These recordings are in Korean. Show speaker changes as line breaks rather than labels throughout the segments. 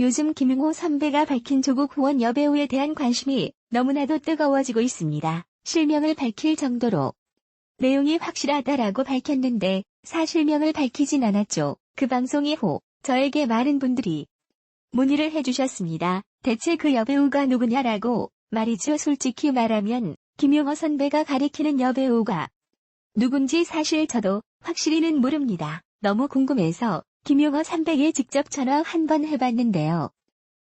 요즘 김용호 선배가 밝힌 조국 후원 여배우에 대한 관심이 너무나도 뜨거워지고 있습니다. 실명을 밝힐 정도로 내용이 확실하다라고 밝혔는데 사실명을 밝히진 않았죠. 그 방송 이후 저에게 많은 분들이 문의를 해주셨습니다. 대체 그 여배우가 누구냐라고 말이죠. 솔직히 말하면 김용호 선배가 가리키는 여배우가 누군지 사실 저도 확실히는 모릅니다. 너무 궁금해서 김용호 300에 직접 전화 한 번 해봤는데요.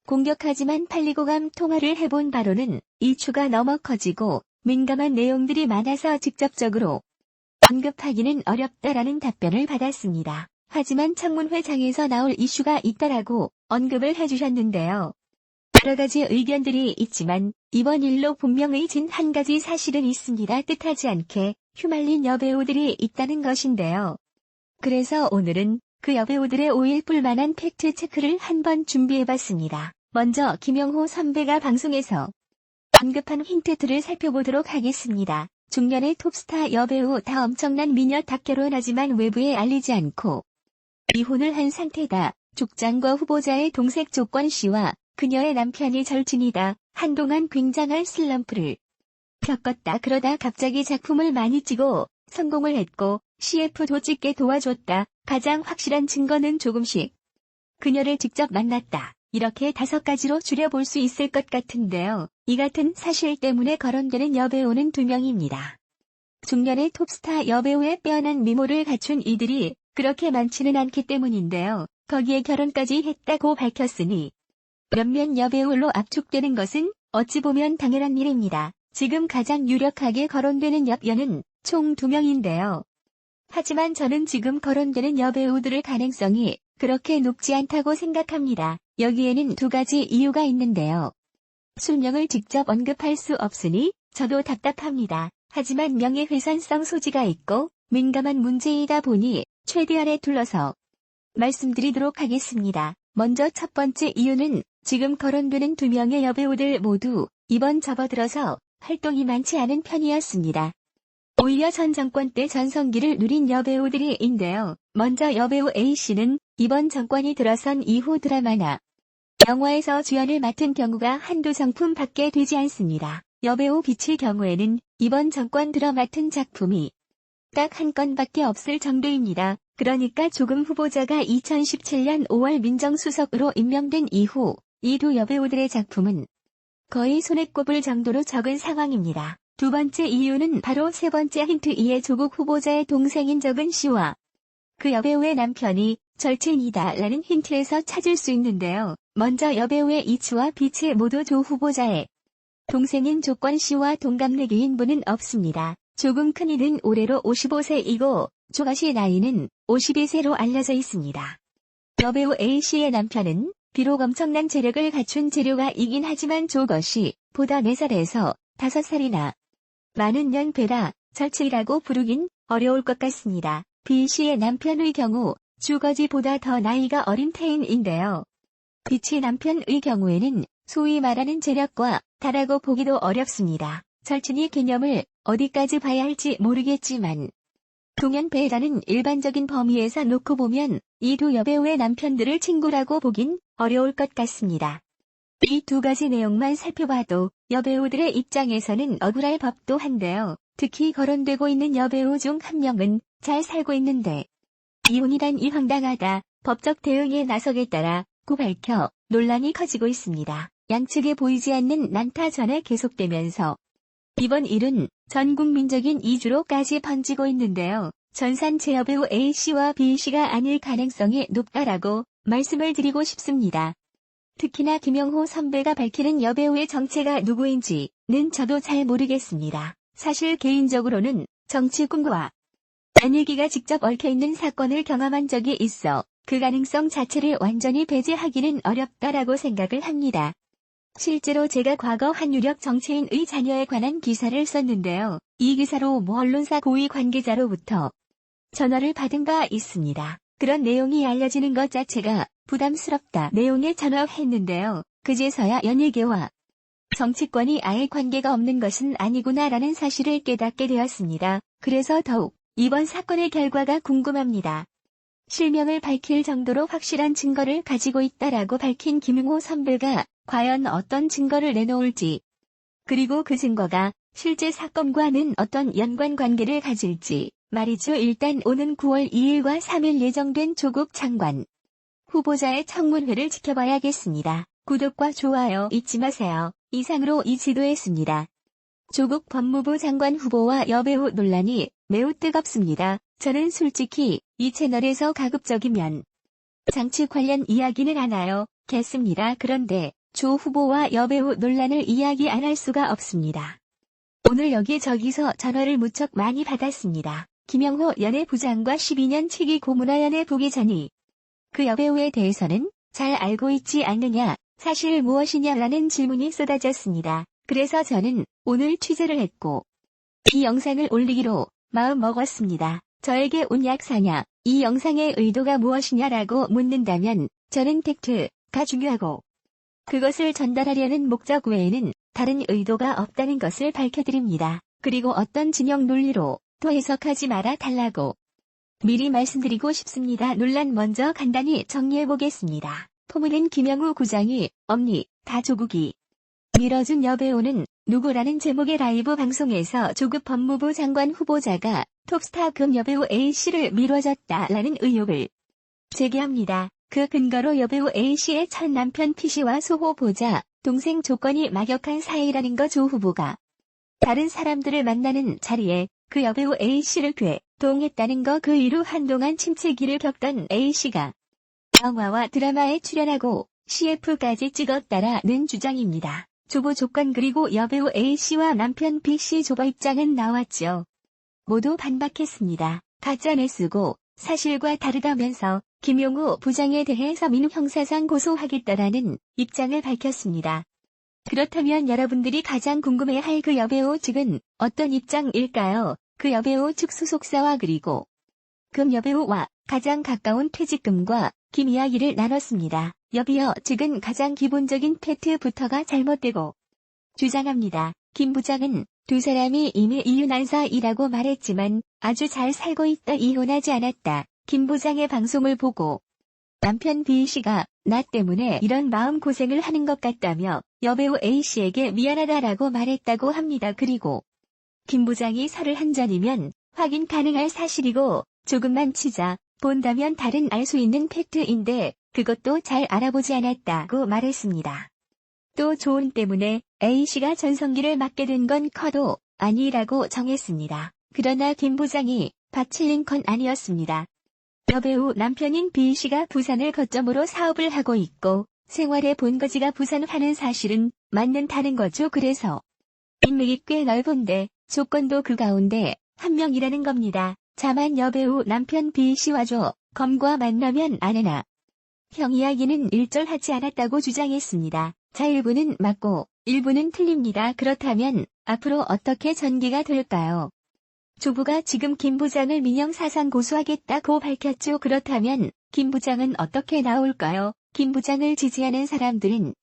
공격하지만 팔리고감 통화를 해본 바로는 이추가 너무 커지고 민감한 내용들이 많아서 직접적으로 언급하기는 어렵다라는 답변을 받았습니다. 하지만 청문회장에서 나올 이슈가 있다라고 언급을 해주셨는데요. 여러 가지 의견들이 있지만 이번 일로 분명히 진한 가지 사실은 있습니다. 뜻하지 않게 휘말린 여배우들이 있다는 것인데요. 그래서 오늘은 그 여배우들의 5일 만한 팩트 체크를 한번 준비해봤습니다. 먼저 김영호 선배가 방송에서 언급한 힌트들을 살펴보도록 하겠습니다. 중년의 톱스타 여배우 다 엄청난 미녀 닥결혼하지만 외부에 알리지 않고 이혼을 한 상태다. 족장과 후보자의 동색 조건 씨와 그녀의 남편이 절친이다. 한동안 굉장한 슬럼프를 겪었다. 그러다 갑자기 작품을 많이 찍고 성공을 했고 CF도 찍게 도와줬다. 가장 확실한 증거는 조금씩 그녀를 직접 만났다. 이렇게 다섯 가지로 줄여볼 수 있을 것 같은데요. 이 같은 사실 때문에 거론되는 여배우는 두 명입니다. 중년의 톱스타 여배우의 빼어난 미모를 갖춘 이들이 그렇게 많지는 않기 때문인데요. 거기에 결혼까지 했다고 밝혔으니 몇몇 여배우로 압축되는 것은 어찌 보면 당연한 일입니다. 지금 가장 유력하게 거론되는 여배우는 총두 명인데요. 하지만 저는 지금 거론되는 여배우들의 가능성이 그렇게 높지 않다고 생각합니다. 여기에는 두 가지 이유가 있는데요. 술명을 직접 언급할 수 없으니 저도 답답합니다. 하지만 명예훼손성 소지가 있고 민감한 문제이다 보니 최대한에 둘러서 말씀드리도록 하겠습니다. 먼저 첫 번째 이유는 지금 거론되는 두 명의 여배우들 모두 이번 접어들어서 활동이 많지 않은 편이었습니다. 오히려 전 정권 때 전성기를 누린 여배우들이인데요. 먼저 여배우 A씨는 이번 정권이 들어선 이후 드라마나 영화에서 주연을 맡은 경우가 한두 작품 밖에 되지 않습니다. 여배우 빛의 경우에는 이번 정권 들어 맡은 작품이 딱 한 건밖에 없을 정도입니다. 그러니까 조금 후보자가 2017년 5월 민정수석으로 임명된 이후 이 두 여배우들의 작품은 거의 손에 꼽을 정도로 적은 상황입니다. 두 번째 이유는 바로 세 번째 힌트 2의 조국 후보자의 동생인 적은 씨와 그 여배우의 남편이 절친이다라는 힌트에서 찾을 수 있는데요. 먼저 여배우의 이추와 빛의 모두 조 후보자의 동생인 조건 씨와 동갑내기인 분은 없습니다. 조금 큰 이는 올해로 55세이고 조가씨 나이는 52세로 알려져 있습니다. 여배우 A씨의 남편은 비록 엄청난 재력을 갖춘 재료가 이긴 하지만 조것이 보다 4살에서 5살이나 많은 연배라 절친이라고 부르긴 어려울 것 같습니다. B씨의 남편의 경우 주거지보다 더 나이가 어린 태인인데요. 빛의 남편의 경우에는 소위 말하는 재력과 다라고 보기도 어렵습니다. 절친이 개념을 어디까지 봐야 할지 모르겠지만 동년배라는 일반적인 범위에서 놓고 보면 이 두 여배우의 남편들을 친구라고 보긴 어려울 것 같습니다. 이 두 가지 내용만 살펴봐도 여배우들의 입장에서는 억울할 법도 한데요. 특히 거론되고 있는 여배우 중 한 명은 잘 살고 있는데 이혼이란 이 황당하다 법적 대응에 나서겠다라고 밝혀 논란이 커지고 있습니다. 양측에 보이지 않는 난타 전에 계속되면서 이번 일은 전 국민적인 이주로까지 번지고 있는데요. 전산 제여배우 A씨와 B씨가 아닐 가능성이 높다라고 말씀을 드리고 싶습니다. 특히나 김영호 선배가 밝히는 여배우의 정체가 누구인지는 저도 잘 모르겠습니다. 사실 개인적으로는 정치 꿈과 안일기가 직접 얽혀있는 사건을 경험한 적이 있어 그 가능성 자체를 완전히 배제하기는 어렵다라고 생각을 합니다. 실제로 제가 과거 한 유력 정치인의 자녀에 관한 기사를 썼는데요. 이 기사로 모 언론사 고위 관계자로부터 전화를 받은 바 있습니다. 그런 내용이 알려지는 것 자체가 부담스럽다 내용에 전화했는데요. 그제서야 연예계와 정치권이 아예 관계가 없는 것은 아니구나라는 사실을 깨닫게 되었습니다. 그래서 더욱 이번 사건의 결과가 궁금합니다. 실명을 밝힐 정도로 확실한 증거를 가지고 있다라고 밝힌 김용호 선배가 과연 어떤 증거를 내놓을지, 그리고 그 증거가 실제 사건과는 어떤 연관관계를 가질지 말이죠. 일단 오는 9월 2일과 3일 예정된 조국 장관 후보자의 청문회를 지켜봐야겠습니다. 구독과 좋아요 잊지 마세요. 이상으로 이 지도했습니다. 조국 법무부 장관 후보와 여배우 논란이 매우 뜨겁습니다. 저는 솔직히 이 채널에서 가급적이면 장치 관련 이야기는 안 하요. 겠습니다. 그런데 조 후보와 여배우 논란을 이야기 안 할 수가 없습니다. 오늘 여기저기서 전화를 무척 많이 받았습니다. 김영호 연예부장과 12년 7기 고문화 연예부기 전이 그 여배우에 대해서는 잘 알고 있지 않느냐, 사실 무엇이냐라는 질문이 쏟아졌습니다. 그래서 저는 오늘 취재를 했고 이 영상을 올리기로 마음 먹었습니다. 저에게 온 약사냐, 이 영상의 의도가 무엇이냐라고 묻는다면 저는 팩트가 중요하고 그것을 전달하려는 목적 외에는 다른 의도가 없다는 것을 밝혀드립니다. 그리고 어떤 진영 논리로 또 해석하지 말아 달라고 미리 말씀드리고 싶습니다. 논란 먼저 간단히 정리해보겠습니다. 포문은 김영우 구장이 엄니 다 조국이 밀어준 여배우는 누구라는 제목의 라이브 방송에서 조국 법무부 장관 후보자가 톱스타 금 여배우 A씨를 미뤄졌다라는 의혹을 제기합니다. 그 근거로 여배우 A씨의 첫 남편 P씨와 소호보자, 동생 조건이 막역한 사이라는 거 조 후보가 다른 사람들을 만나는 자리에 그 여배우 A씨를 괴 동했다는 거 그 이후 한동안 침체기를 겪던 A씨가 영화와 드라마에 출연하고 CF까지 찍었다라는 주장입니다. 조보 조건 그리고 여배우 A씨와 남편 B씨 조보 입장은 나왔죠. 모두 반박했습니다. 가짜내 쓰고 사실과 다르다면서 김용우 부장에 대해 서민 형사상 고소하겠다라는 입장을 밝혔습니다. 그렇다면 여러분들이 가장 궁금해할 그 여배우 측은 어떤 입장일까요? 그 여배우 측 소속사와 그리고 금 여배우와 가장 가까운 퇴직금과 김 이야기를 나눴습니다. 여비어 측은 가장 기본적인 팩트부터가 잘못되고 주장합니다. 김 부장은 두 사람이 이미 이혼한 사이라고 말했지만 아주 잘 살고 있다 이혼하지 않았다. 김 부장의 방송을 보고 남편 B씨가 나 때문에 이런 마음고생을 하는 것 같다며 여배우 A씨에게 미안하다라고 말했다고 합니다. 그리고 김 부장이 살을 한 잔이면 확인 가능할 사실이고 조금만 치자 본다면 다른 알 수 있는 팩트인데 그것도 잘 알아보지 않았다고 말했습니다. 또 조언 때문에 A씨가 전성기를 맞게 된 건 커도 아니라고 정했습니다. 그러나 김 부장이 바칠린 건 아니었습니다. 여배우 남편인 B씨가 부산을 거점으로 사업을 하고 있고 생활의 본거지가 부산 하는 사실은 맞는다는 거죠. 그래서 인맥이 꽤 넓은데 조건도 그 가운데 한 명이라는 겁니다. 자만 여배우 남편 B씨와 조 검과 만나면 아내나 형 이야기는 일절하지 않았다고 주장했습니다. 자 일부는 맞고 일부는 틀립니다. 그렇다면 앞으로 어떻게 전개가 될까요? 조부가 지금 김 부장을 민영 사상 고소하겠다고 밝혔죠. 그렇다면 김 부장은 어떻게 나올까요? 김 부장을 지지하는 사람들은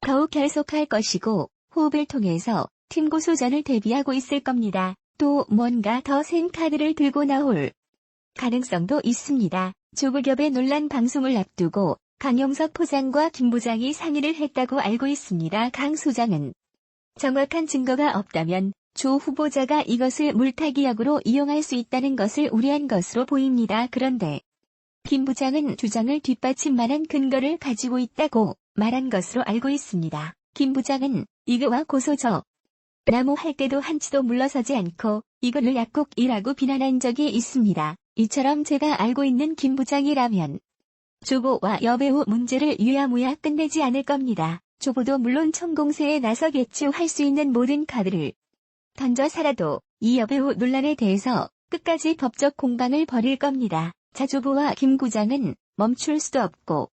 더욱 결속할 것이고 호흡을 통해서 팀 고소전을 대비하고 있을 겁니다. 또 뭔가 더 센 카드를 들고 나올 가능성도 있습니다. 조국엽의 논란 방송을 앞두고 강용석 포장과 김 부장이 상의를 했다고 알고 있습니다. 강 소장은 정확한 증거가 없다면 조 후보자가 이것을 물타기약으로 이용할 수 있다는 것을 우려한 것으로 보입니다. 그런데 김 부장은 주장을 뒷받침만한 근거를 가지고 있다고 말한 것으로 알고 있습니다. 김 부장은 이거와 고소저 나무 할 때도 한치도 물러서지 않고 이거를 약국이라고 비난한 적이 있습니다. 이처럼 제가 알고 있는 김 부장이라면 조보와 여배우 문제를 유야무야 끝내지 않을 겁니다. 조보도 물론 청공세에 나서겠죠. 할 수 있는 모든 카드를 던져 살아도 이 여배우 논란에 대해서 끝까지 법적 공방을 벌일 겁니다. 자조부와 김구장은 멈출 수도 없고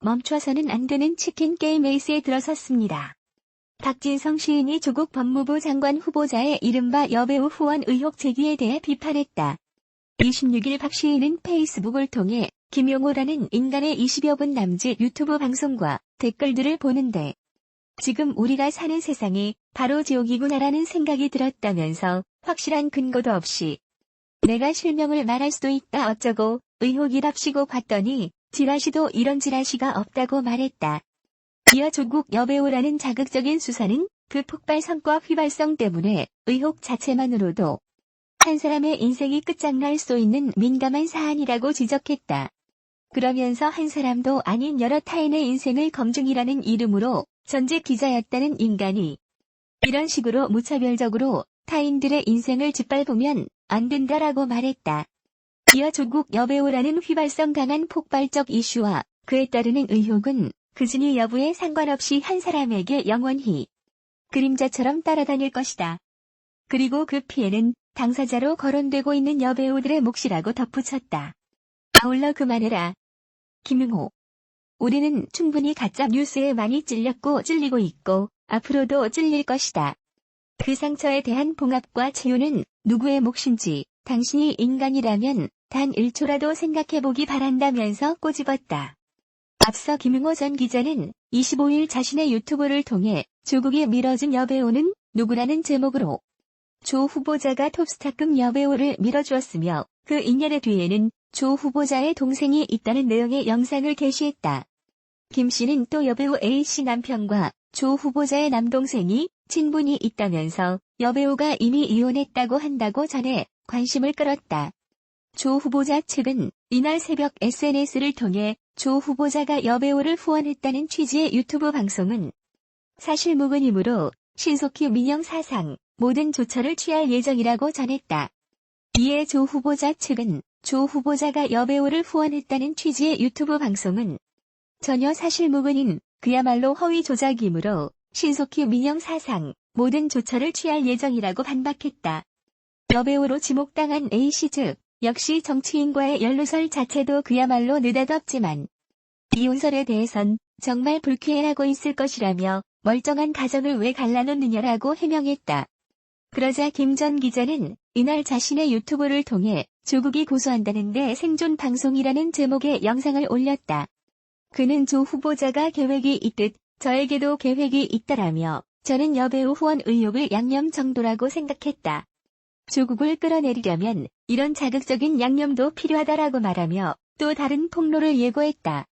멈춰서는 안 되는 치킨 게임 에이스에 들어섰습니다. 박진성 시인이 조국 법무부 장관 후보자의 이른바 여배우 후원 의혹 제기에 대해 비판했다. 26일 박 시인은 페이스북을 통해 김용호라는 인간의 20여 분 남짓 유튜브 방송과 댓글들을 보는데 지금 우리가 사는 세상이 바로 지옥이구나라는 생각이 들었다면서 확실한 근거도 없이 내가 실명을 말할 수도 있다 어쩌고 의혹이랍시고 봤더니 지라시도 이런 지라시가 없다고 말했다. 이어 조국 여배우라는 자극적인 수사는 그 폭발성과 휘발성 때문에 의혹 자체만으로도 한 사람의 인생이 끝장날 수 있는 민감한 사안이라고 지적했다. 그러면서 한 사람도 아닌 여러 타인의 인생을 검증이라는 이름으로 전직 기자였다는 인간이 이런 식으로 무차별적으로 타인들의 인생을 짓밟으면 안 된다라고 말했다. 이어 조국 여배우라는 휘발성 강한 폭발적 이슈와 그에 따르는 의혹은 그 진위 여부에 상관없이 한 사람에게 영원히 그림자처럼 따라다닐 것이다. 그리고 그 피해는 당사자로 거론되고 있는 여배우들의 몫이라고 덧붙였다. 아울러 그만해라. 김용호. 우리는 충분히 가짜 뉴스에 많이 찔렸고 찔리고 있고 앞으로도 찔릴 것이다. 그 상처에 대한 봉합과 치유는 누구의 몫인지 당신이 인간이라면 단 1초라도 생각해보기 바란다면서 꼬집었다. 앞서 김용호 전 기자는 25일 자신의 유튜브를 통해 조국이 밀어준 여배우는 누구라는 제목으로 조 후보자가 톱스타급 여배우를 밀어주었으며 그 인연의 뒤에는 조 후보자의 동생이 있다는 내용의 영상을 게시했다. 김 씨는 또 여배우 A씨 남편과 조 후보자의 남동생이 친분이 있다면서 여배우가 이미 이혼했다고 한다고 전해 관심을 끌었다. 조 후보자 측은 이날 새벽 SNS를 통해 조 후보자가 여배우를 후원했다는 취지의 유튜브 방송은 사실 무근이므로 신속히 민영 사상 모든 조처를 취할 예정이라고 전했다. 이에 조 후보자 측은 조 후보자가 여배우를 후원했다는 취지의 유튜브 방송은 전혀 사실 무근인 그야말로 허위 조작이므로 신속히 민영 사상 모든 조처를 취할 예정이라고 반박했다. 여배우로 지목당한 A씨 측 역시 정치인과의 연루설 자체도 그야말로 느닷없지만 이혼설에 대해선 정말 불쾌해하고 있을 것이라며 멀쩡한 가정을 왜 갈라놓느냐라고 해명했다. 그러자 김 전 기자는 이날 자신의 유튜브를 통해 조국이 고소한다는데 생존 방송이라는 제목의 영상을 올렸다. 그는 조 후보자가 계획이 있듯 저에게도 계획이 있다라며 저는 여배우 후원 의혹을 양념 정도라고 생각했다. 조국을 끌어내리려면 이런 자극적인 양념도 필요하다라고 말하며 또 다른 폭로를 예고했다.